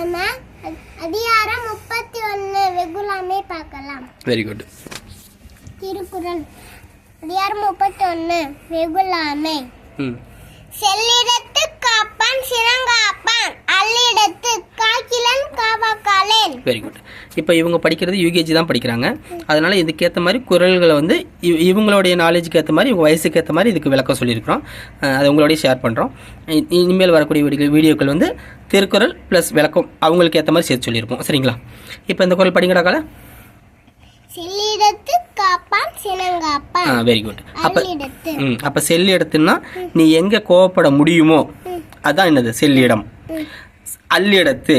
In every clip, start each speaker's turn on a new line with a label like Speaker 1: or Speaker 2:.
Speaker 1: நம்ம அதிகாரம் முப்பத்தி ஒன்று வெகுலாமே பார்க்கலாம்.
Speaker 2: வெரி குட்
Speaker 1: திருக்குறள். அதிகாரம் முப்பத்தி ஒன்று வெகுலாமை செல்லிடத்து காப்பான் சினங்காப்பான். அல்லிடத்து காக்கிலன் காவாக்காலேன்.
Speaker 2: வெரி குட் இப்போ இவங்க படிக்கிறது யூகேஜி தான் படிக்கிறாங்க. அதனால இதுக்கேற்ற மாதிரி குரல்களை வந்து இவ- இவங்களுடைய நாலேஜுக்கு ஏற்ற மாதிரி இவங்க வயசுக்கு ஏற்ற மாதிரி இதுக்கு விளக்கம் சொல்லியிருக்கிறோம். அதை உங்களோடய ஷேர் பண்ணுறோம் இனிமேல் வரக்கூடிய வீடியோ வீடியோக்கள் வந்து திருக்குறள் ப்ளஸ் விளக்கம். அவங்களுக்கு ஏற்ற மாதிரி சேர்த்து சொல்லியிருப்போம். சரிங்களா? இப்போ இந்த குரல் படிங்கடா கால வெரி குட் அப்போ ம் அப்போ செல்லி இடத்துன்னா நீ எங்கே கோவப்பட முடியுமோ அதான் என்னது? செல்லிடம். அல்லிடத்து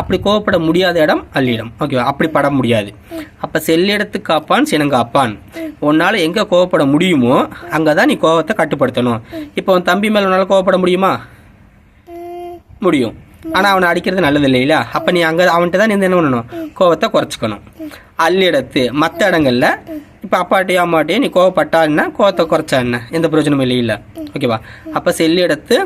Speaker 2: அப்படி கோவப்பட முடியாத இடம் அல்லிடம் ஓகேவா அப்படி பட முடியாது. அப்போ செல்லிடத்து காப்பான் சினங்காப்பான். உன்னால் எங்கே கோவப்பட முடியுமோ அங்கே தான் நீ கோவத்தை கட்டுப்படுத்தணும். இப்போ உன் தம்பி மேலே உன்னால் கோவப்பட முடியுமா? முடியும். ஆனால் அவனை அடிக்கிறது நல்லது இல்லைங்களா அப்போ நீ அங்கே அவன்கிட்ட தான் நீ என்ன பண்ணணும்? கோவத்தை குறைச்சிக்கணும். அல்லிடத்து மற்ற இடங்கள்ல இப்போ அப்பாட்டையோ அம்மாட்டையோ நீ கோவப்பட்டான்னா கோவத்தை குறைச்சா என்ன? எந்த பிரயோஜனமும் இல்லையில ஓகேவா? அப்போ செல்லிடத்து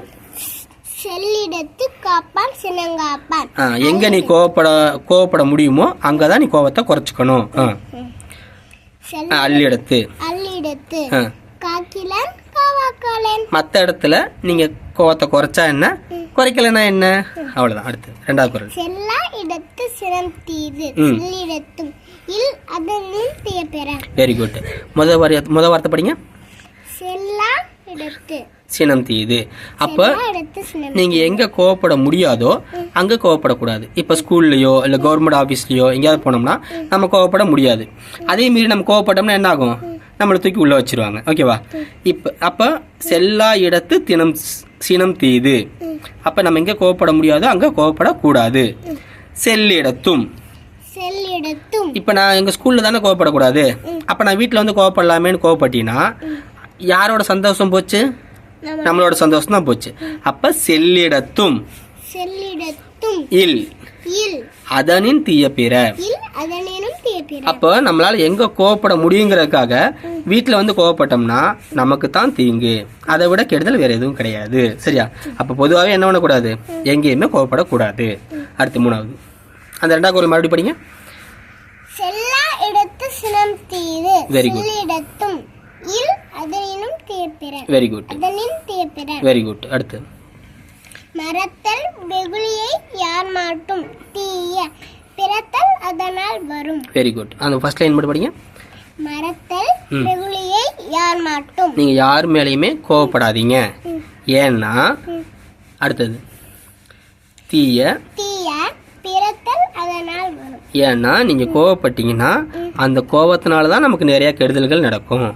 Speaker 2: எங்க நீ கோவப்பட கோவப்பட முடியுமோ அங்கே தான் நீ கோவத்தை குறைச்சிக்கணும். ஆ, அல்லிடத்து மற்ற இடத்துல நீங்கள் கோவத்தை குறைச்சா என்ன? குறைக்கலைன்னா என்ன? அவ்வளோதான் அடுத்து ரெண்டாவது குரல்.
Speaker 1: செல்லா இடத்து சினம் தீது. செல்லிடத்தும் இல் அதனும் தியப்பெற
Speaker 2: வெரி குட் முத வாரி முத வார்த்தை படிங்க.
Speaker 1: செல்லா இடத்து.
Speaker 2: சினம் தீது. அப்போ நீங்கள் எங்கே கோவப்பட முடியாதோ அங்கே கோவப்படக்கூடாது. இப்போ ஸ்கூல்லையோ இல்லை கவர்மெண்ட் ஆஃபீஸ்லையோ எங்கேயாவது போனோம்னா நம்ம கோவப்பட முடியாது. அதே மீறி நம்ம கோவப்பட்டோம்னா என்ன ஆகும்? நம்மளை தூக்கி உள்ளே வச்சிருவாங்க. ஓகேவா இப்போ அப்போ செல்லா இடத்து தினம் சினம் தீது. அப்போ நம்ம எங்கே கோவப்பட முடியாதோ அங்கே கோவப்படக்கூடாது. செல்லிடத்தும்
Speaker 1: செல்லிடத்தும்
Speaker 2: இப்போ நான் எங்கள் ஸ்கூலில் தானே கோவப்படக்கூடாது? அப்போ நான் வீட்டில் வந்து கோவப்படலாமேன்னு கோவப்பட்டீங்கன்னா யாரோட சந்தோஷம் போச்சு?
Speaker 1: நம்ம
Speaker 2: நம்மளோட சந்தோஷம் தான் போச்சு. அப்ப செல்லிடத்தும்
Speaker 1: செல்லிடத்தும்
Speaker 2: இல். அதனின் தீய பிற. அப்போ நம்மளால எங்க கோவப்பட முடியுங்கிறதுக்காக வீட்டில் வந்து கோவப்பட்டோம்னா நமக்கு தான் தீங்கு. அதை விட கெடுதல் வேற எதுவும் கிடையாது. சரியா? அப்போ பொதுவாகவே என்ன பண்ணக்கூடாது? எங்கேயுமே கோவப்படக்கூடாது. அடுத்து மூணாவது. அந்த ரெண்டாவது ஒரு மறுபடியும் படிங்க. வெரி குட்
Speaker 1: அதனின் தியப்பெற
Speaker 2: வெரி குட் அடுத்து.
Speaker 1: மரத்தல் வெகுளியை யார் மாட்டும்? தீய. பிறத்தல் அதனால் வரும்.
Speaker 2: வெரி குட் அந்த ஃபர்ஸ்ட் லைன் மட்டும் படிங்க.
Speaker 1: மரத்தல்
Speaker 2: ம்.
Speaker 1: வெகுளியை யார் மாட்டும்?
Speaker 2: நீங்கள் யார் மேலேயுமே கோவப்படாதீங்க. ஏன்னா அடுத்தது. தீய.
Speaker 1: தீய பிறத்தல் அதனால் வரும்.
Speaker 2: ஏன்னா நீங்கள் கோவப்பட்டீங்கன்னா அந்த கோவத்தினால தான் நமக்கு நிறைய கெடுதல்கள் நடக்கும்.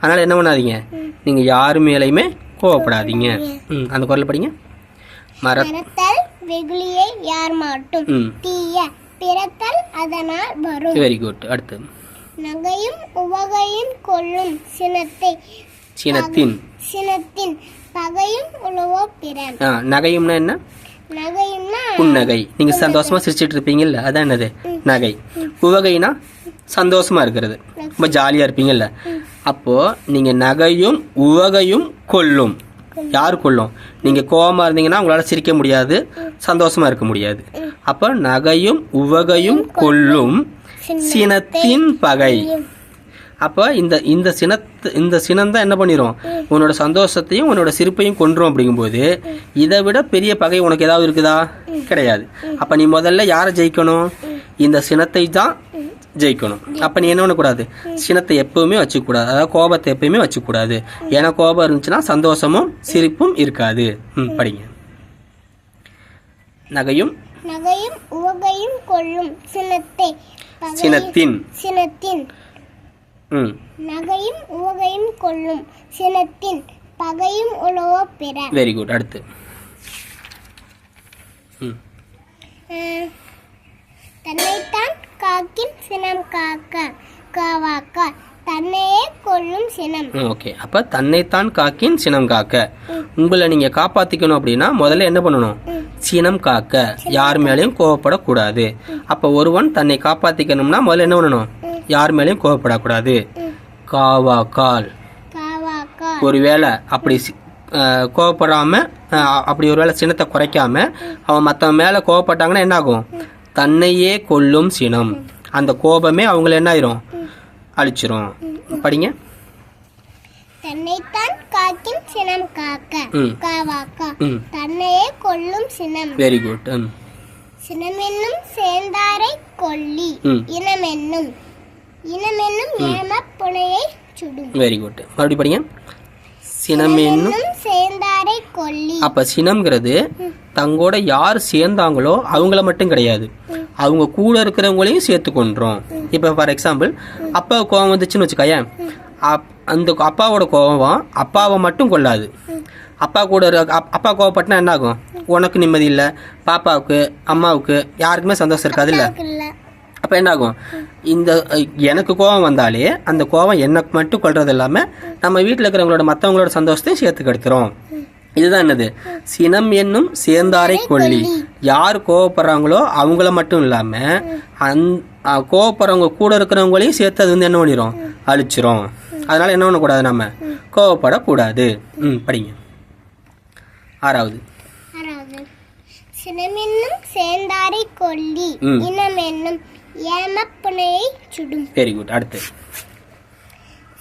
Speaker 2: அதனால் என்ன பண்ணாதீங்க? நீங்கள் யார் மேலேயுமே கோவப்படாதீங்க. ம் அந்த குரல் படிங்க. மர
Speaker 1: மரத்தல் வெகுளியை யார் மாட்டும்? தீய பிறத்தல் அதனால் வரும்.
Speaker 2: வெரி குட் அடுத்து.
Speaker 1: நகையும் உவகையும் கொள்ளும் சினத்தை
Speaker 2: சினத்தின்.
Speaker 1: சினத்தின் பகையும் உழவோ பிறன்
Speaker 2: ஆ நகையும்னா என்ன?
Speaker 1: நகையும்னா
Speaker 2: புன்னகை. நீங்கள் சந்தோஷமாக சிரிச்சிட்டு இருப்பீங்கல்ல அதான் என்னது? நகை. உவகைனா சந்தோஷமா இருக்கிறது. ரொம்ப ஜாலியாக இருப்பீங்கல்ல? அப்போது நீங்கள் நகையும் உவகையும் கொல்லும் யார் கொல்லும் நீங்கள் கோவமா இருந்தீங்கன்னா உங்களால் சிரிக்க முடியாது. சந்தோஷமா இருக்க முடியாது. அப்போ நகையும் உவகையும் கொல்லும் சினத்தின் பகை. அப்போ இந்த இந்த சினத்து இந்த சினம் தான் என்ன பண்ணிரும்? உன்னோட சந்தோஷத்தையும் உன்னோட சிரிப்பையும் கொன்றும் அப்படிங்கும்போது இதை விட பெரிய பகை உனக்கு ஏதாவது இருக்குதா? கிடையாது. அப்போ நீ முதல்ல யாரை ஜெயிக்கணும்? இந்த சினத்தை தான் ஜெயிக்கணும். அப்போ நீ என்ன பண்ணக்கூடாது? சினத்தை எப்பவுமே வச்சுக்கூடாது. அதாவது கோபத்தை எப்பயுமே வச்சுக்கூடாது. ஏன்னா கோபம் இருந்துச்சுன்னா சந்தோஷமும் சிரிப்பும் இருக்காது. ம். படிங்க. நகையும்
Speaker 1: நகையும் உவகையும் கொள்ளும் சினத்தை
Speaker 2: சினத்தின்.
Speaker 1: சினத்தின். நகையும் உவகையும் கொள்ளும் சினத்தின் பகையும் உழவோ பிற.
Speaker 2: வெரி குட் அடுத்து.
Speaker 1: தன்னைத்தான் காக்கின் சினம் காக்க காவாக்க தன்னையே கொள்ளும் சினம்.
Speaker 2: ஓகே. அப்போ தன்னைத்தான் காக்கின் சினம் காக்க. உங்களை நீங்கள் காப்பாற்றிக்கணும் அப்படின்னா முதல்ல என்ன பண்ணணும்? சினம் காக்க. யார் மேலேயும் கோவப்படக்கூடாது. அப்போ ஒருவன் தன்னை காப்பாற்றிக்கணும்னா முதல்ல என்ன பண்ணணும்? யார் மேலேயும் கோவப்படக்கூடாது. காவா கால். ஒருவேளை அப்படி கோவப்படாமல் அப்படி ஒருவேளை சினத்தை குறைக்காம அவன் மற்றவன் மேலே கோவப்பட்டாங்கன்னா என்ன ஆகும் தன்னையே கொல்லும் சினம். அந்த கோபமே அவங்கள என்ன ஆயிரும்? அழிச்சிரும். படிங்க.
Speaker 1: தன்னைத்தான் காக்கின் சினம் காக்க. காவாக்கா. தன்னையே கொல்லும் சினம்.
Speaker 2: வெரி குட்
Speaker 1: சினமென்னும் சேர்ந்தாரை கொல்லி. இனமென்னும் இனமென்னும் ஏம புனையை சுடும்.
Speaker 2: வெரி குட் மறுபடியும் படிங்க. சினம் என்னும்
Speaker 1: இன்னும் சேர்ந்தாரை கொல்லி.
Speaker 2: அப்போ சினம்ங்கிறது தங்கோட யார் சேர்ந்தாங்களோ அவங்கள மட்டும் கிடையாது. அவங்க கூட இருக்கிறவங்களையும் சேர்த்து கொண்டுரும் இப்போ ஃபார் எக்ஸாம்பிள் அப்பா கோவம் வந்துச்சுன்னு வச்சுக்கோயேன். அப் அந்த அப்பாவோட கோவம் அப்பாவை மட்டும் கொள்ளாது. அப்பா கூட அப்பா கோவப்பட்டனா என்ன ஆகும் உனக்கு நிம்மதி இல்லை பாப்பாவுக்கு அம்மாவுக்கு யாருக்குமே சந்தோஷம் இருக்காது இல்லை. அப்போ என்ன ஆகும் இந்த எனக்கு கோவம் வந்தாலே அந்த கோவம் எனக்கு மட்டும் கொள்றது இல்லாமல் நம்ம வீட்டில் இருக்கிறவங்களோட மற்றவங்களோட சந்தோஷத்தையும் சேர்த்து கெடுத்துரும். இதுதான் என்னது? சினம் என்னும் சேர்ந்தாரை கொல்லி. யார் கோவப்படுறாங்களோ அவங்கள மட்டும் இல்லாமல் அந் கோவப்படுறவங்க கூட இருக்கிறவங்களையும் சேர்த்து அது வந்து என்ன பண்ணிடும் அழிச்சிரும். அதனால என்ன பண்ணக்கூடாது நம்ம? கோவப்படக்கூடாது. ம் படிங்க. ஆறாவது.
Speaker 1: ஆறாவது. சினமென்னும் சேர்ந்தாரை கொல்லி.
Speaker 2: ம்.
Speaker 1: இனமென்னும் ஏம புனையை சுடும்.
Speaker 2: வெரி குட் அடுத்து.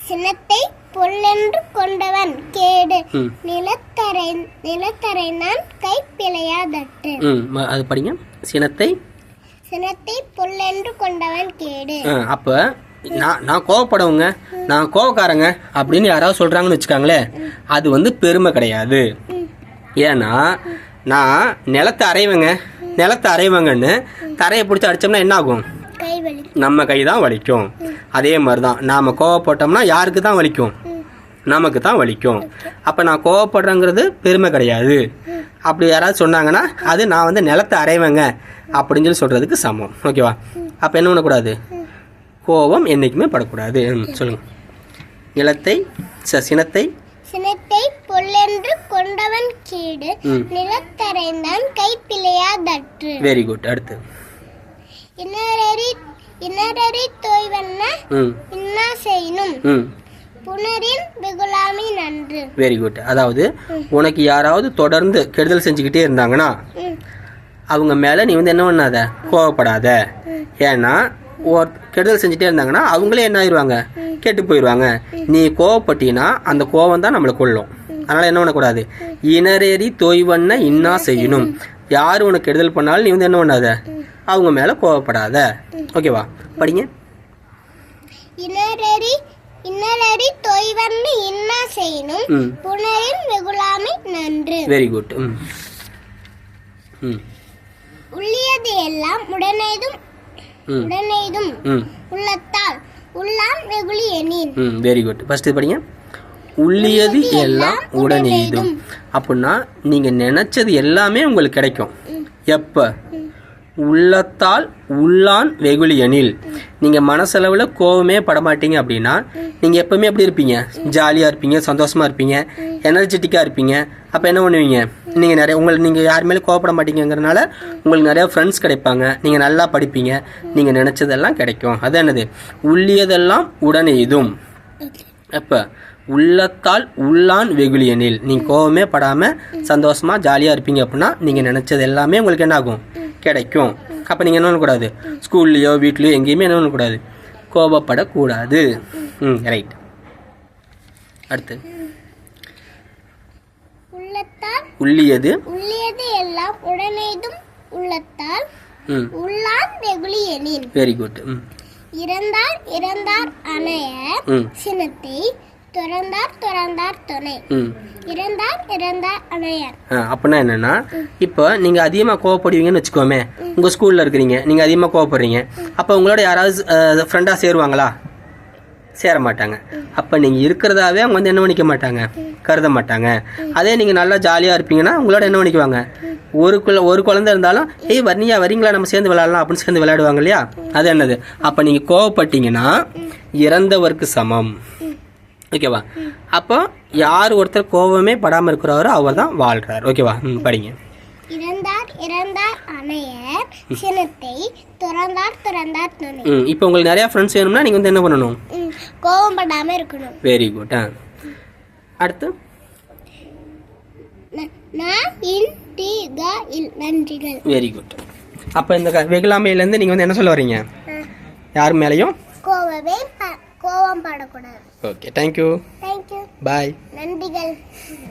Speaker 1: சினத்தை பொல்லென்று கொண்டவன் கேடு. நிலத்தரை நிலத்தரைந்தான் கைப்பிழையாதற்று.
Speaker 2: ம் ம- அது படிங்க. சினத்தை.
Speaker 1: சினத்தை பொல்லென்று கொண்டவன் கேடு.
Speaker 2: அப்ப நான் நான் கோவப்படுவங்க. நான் கோவக்காரங்க அப்படின்னு யாராவது சொல்றாங்கன்னு வச்சுக்காங்களே அது வந்து பெருமை கிடையாது. ஏன்னா நான் நிலத்தை அரைவேங்க நிலத்தை அரைவேங்கன்னு தரையை பிடிச்சி அடிச்சோம்னா என்ன ஆகும் நம்ம கை தான் வலிக்கும். அதே மாதிரி தான் நாம் கோவப்பட்டோம்னா யாருக்கு தான் வலிக்கும்? நமக்கு தான் வலிக்கும். அப்போ நான் கோவப்படுறேங்கிறது பெருமை கிடையாது. அப்படி யாராவது சொன்னாங்கன்னா அது நான் வந்து நிலத்தை அரைவேங்க அப்படின்னு சொல்லி சொல்கிறதுக்கு சமம். ஓகேவா அப்போ என்ன பண்ணக்கூடாது? கோபம் என்றைக்குமே படக்கூடாது. ம், சொல்லுங்க. நிலத்தை சினத்தை?
Speaker 1: சினத்தை பொல்லென்று கொண்டவன் கேடு. நிலத்தரைந்தான் கைப்பிழையாதற்று.
Speaker 2: வெரி குட் அடுத்து.
Speaker 1: இனரறி தோய்வண்ண
Speaker 2: ம்.
Speaker 1: இன்னா செய்யினும்.
Speaker 2: ம்.
Speaker 1: புனரின் வெகுளாமை நன்று.
Speaker 2: வெரி குட் அதாவது உனக்கு யாராவது தொடர்ந்து கெடுதல் செஞ்சுக்கிட்டே இருந்தாங்கன்னா அவங்க மேலே நீ வந்து என்ன பண்ணாத? கோவப்படாத. ஏன்னா ஒரு கெடுதல் செஞ்சுட்டே இருந்தாங்கன்னா அவங்களே என்ன ஆயிடுவாங்க? கெட்டு போயிடுவாங்க. நீ கோவப்பட்டீன்னா அந்த கோவம் தான் நம்மளை கொல்லும். அதனால் என்ன பண்ணக்கூடாது? இனரேறி தொய்வண்ண இன்னா செய்யணும் யார் உனக்கு கெடுதல் பண்ணாலும் நீ வந்து என்ன பண்ணாத? அவங்க மேலே கோவப்படாத. ஓகேவா? படிங்க.
Speaker 1: இனரறி இனரறி தொய்வண்ண இன்னா செய்யினும்
Speaker 2: ம்.
Speaker 1: புனரின் வெகுளாமை நன்று.
Speaker 2: வெரி குட்
Speaker 1: உள்ளியது எல்லாம் உடனேதும் உடனேதும் உள்ளத்தால் உள்ளான் வெகுளி எனின்.
Speaker 2: ம். வெரி குட் ஃபர்ஸ்ட் படிங்க. உள்ளியது எல்லாம் உடனே எய்தும் அப்படின்னா நீங்கள் நினச்சது எல்லாமே உங்களுக்கு கிடைக்கும். எப்போ? உள்ளத்தால் உள்ளான் வெகுளியனில் நீங்கள் மனசளவில் கோவமே படமாட்டீங்க அப்படின்னா நீங்கள் எப்பவுமே எப்படி இருப்பீங்க? ஜாலியாக இருப்பீங்க சந்தோஷமாக இருப்பீங்க எனர்ஜெட்டிக்காக இருப்பீங்க. அப்போ என்ன பண்ணுவீங்க? நீங்கள் நிறைய உங்களை நீங்கள் யார் மேலே கோவப்பட மாட்டீங்கிறனால உங்களுக்கு நிறையா ஃப்ரெண்ட்ஸ் கிடைப்பாங்க. நீங்கள் நல்லா படிப்பீங்க நீங்கள் நினச்சதெல்லாம் கிடைக்கும். அது என்னது? உள்ளியதெல்லாம் உடனே இதும் அப்போ உள்ளத்தால் உள்ளான் வெகுளியனில் நீங்கள் கோவமே படாமல் சந்தோஷமாக ஜாலியாக இருப்பீங்க அப்படின்னா நீங்கள் நினச்சது எல்லாமே உங்களுக்கு என்ன ஆகும்? கிடைக்கும். அப்போ நீங்கள் என்ன பண்ணக்கூடாது? ஸ்கூல்லையோ வீட்லேயோ எங்கேயுமே என்ன பண்ணக்கூடாது? கோபப்படக்கூடாது. ம் ரைட் அடுத்து.
Speaker 1: உள்ளத்தால்
Speaker 2: உள்ளியது.
Speaker 1: உள்ளியது எல்லாம் உடனேதும் உள்ளத்தால் உள்ளான் வெகுளி எனின்.
Speaker 2: வெரி குட்
Speaker 1: இறந்தார் இறந்தார் அணைய சினத்தை துறந்தார் துறந்தார் துணை. இறந்தார் இறந்தார் அணையர்.
Speaker 2: அப்படின்னா என்னென்னா இப்போ நீங்கள் அதிகமாக கோவப்படுவீங்கன்னு வச்சுக்கோமே உங்கள் ஸ்கூலில் இருக்கிறீங்க நீங்கள் அதிகமாக கோவப்படுறீங்க அப்போ உங்களோட யாராவது ஃப்ரெண்டாக சேருவாங்களா? சேர மாட்டாங்க அப்போ நீங்கள் இருக்கிறதாவே அவங்க வந்து என்ன பண்ணிக்க மாட்டாங்க? கருத மாட்டாங்க. அதே நீங்கள் நல்லா ஜாலியாக இருப்பீங்கன்னா உங்களோட என்ன பண்ணிக்குவாங்க? ஒரு குழ ஒரு குழந்தை இருந்தாலும் ஏய் வர்ணியா வரீங்களா நம்ம சேர்ந்து விளையாடலாம் அப்படின்னு சேர்ந்து விளையாடுவாங்க இல்லையா? அது என்னது? அப்போ நீங்கள் கோவப்பட்டீங்கன்னா இறந்தவருக்கு சமம். ஓகேவா அப்போ யார் ஒருத்தர் கோபமே படாமல் இருக்கிறாரோ அவர் தான் வாழ்கிறார் ஓகேவா ம் படிங்க.
Speaker 1: இறந்தார் இறந்தார் அணையர் சினத்தை துறந்தார் துறந்தார் துணை.
Speaker 2: இப்போ உங்களுக்கு நிறையா ஃப்ரெண்ட்ஸ் வேணும்னா நீங்கள் வந்து என்ன பண்ணணும்?
Speaker 1: கோபம் படாம இருக்கணும்.
Speaker 2: வெரி குட் ஆ. அடுத்து?
Speaker 1: நான் இன் டி க இல் நன்றிகள்.
Speaker 2: வெரி குட் அப்போ இந்த வெகுளாமையிலேருந்து நீங்கள் வந்து என்ன சொல்ல வரீங்க? யார் மேலேயும்?
Speaker 1: கோவமே ப- கோவம் படக்கூடாது.
Speaker 2: ஓகே தேங்க்யூ
Speaker 1: தேங்க்யூ
Speaker 2: பாய்
Speaker 1: நன்றிகள்.